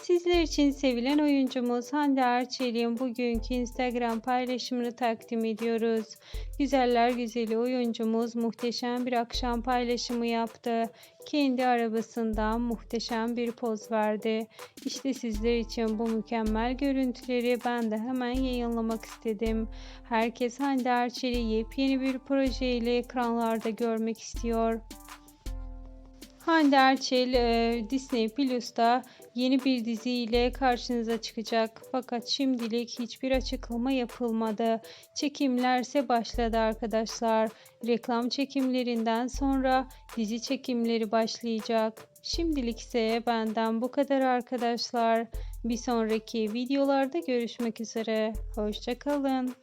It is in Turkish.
Sizler için sevilen oyuncumuz Hande Erçel'in bugünkü Instagram paylaşımını takdim ediyoruz. Güzeller güzeli oyuncumuz muhteşem bir akşam paylaşımı yaptı. Kendi arabasından muhteşem bir poz verdi. İşte sizler için bu mükemmel görüntüleri ben de hemen yayınlamak istedim. Herkes Hande Erçel'i yepyeni bir projeyle ekranlarda görmek istiyor. Hande Erçel e, Disney Plus'ta yeni bir diziyle karşınıza çıkacak. Fakat şimdilik hiçbir açıklama yapılmadı. Çekimlerse başladı arkadaşlar. Reklam çekimlerinden sonra dizi çekimleri başlayacak. Şimdilik ise benden bu kadar arkadaşlar. Bir sonraki videolarda görüşmek üzere. Hoşçakalın.